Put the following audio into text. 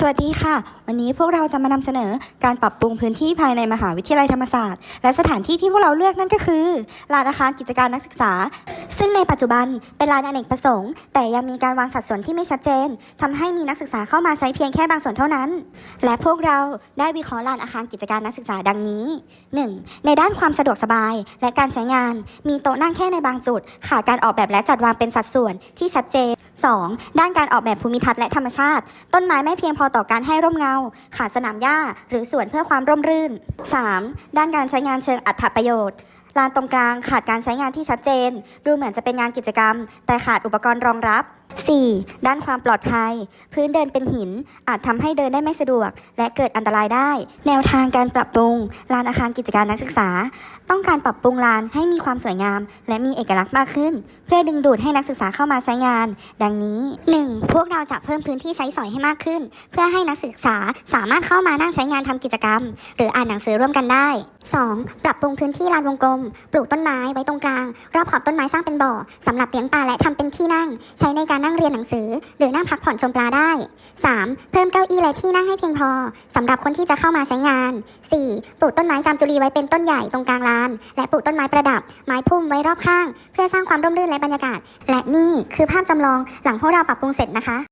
สวัสดีค่ะ วันนี้พวกเราจะมานำเสนอการปรับปรุงพื้นที่ภายในมหาวิทยาลัยธรรมศาสตร์ และสถานที่ที่พวกเราเลือกนั่นก็คือลานอาคารกิจการนักศึกษา ซึ่งในปัจจุบันเป็นลานอเนกประสงค์ แต่ยังมีการวางสัดส่วนที่ไม่ชัดเจนทำให้มีนักศึกษาเข้ามาใช้เพียงแค่บางส่วนเท่านั้น และพวกเราได้วิเคราะห์ลานอาคารกิจการนักศึกษาดังนี้ 1. ในด้านความสะดวกสบาย และการใช้งาน มีโต๊ะนั่งแค่ในบางจุดขาดการออกแบบและจัดวางเป็นสัดส่วนที่ชัดเจน 2. ด้านการออกแบบภูมิทัศน์และธรรมชาติ ต้นไม้ไม่เพียงพอต่อการให้ร่มเงา ขาดสนามหญ้า หรือสวนเพื่อความร่มรื่น 3. ด้านการใช้งานเชิงอัตประโยชน์ลานตรงกลางขาดการใช้งานที่ชัดเจน ดูเหมือนจะเป็นงานกิจกรรม แต่ขาดอุปกรณ์รองรับ 4. ด้านความปลอดภัย พื้นเดินเป็นหิน อาจทำให้เดินได้ไม่สะดวก และเกิดอันตรายได้ แนวทางการปรับปรุงลานอาคารกิจการนักศึกษา ต้องการปรับปรุงลานให้มีความสวยงาม และมีเอกลักษณ์มากขึ้น เพื่อดึงดูดให้นักศึกษาเข้ามาใช้งาน ดังนี้ 1. พวกเราจะเพิ่มพื้นที่ใช้สอยให้มากขึ้น เพื่อให้นักศึกษาสามารถเข้ามานั่งใช้งานทำกิจกรรม หรืออ่านหนังสือร่วมกันได้ 2. ปรับปรุงพื้นที่ลานวงกลม ปลูกต้นไม้ไว้ตรงกลาง รอบขอบต้นไม้สร้างเป็นบ่อสำหรับเลี้ยงปลาและทำเป็นที่นั่ง ใช้ในการนั่งเรียนหนังสือ หรือนั่งพักผ่อนชมปลาได้ 3. เพิ่มเก้าอี้และที่นั่งให้เพียงพอสำหรับคนที่จะเข้ามาใช้งาน 4. ปลูกต้นไม้จามจุลีไว้เป็นต้นใหญ่ตรงกลางลาน และปลูกต้นไม้ประดับ ไม้พุ่มไว้รอบข้าง เพื่อสร้างความร่มรื่นและบรรยากาศ และนี่คือภาพจำลองหลังพวกเราปรับปรุงเสร็จนะคะ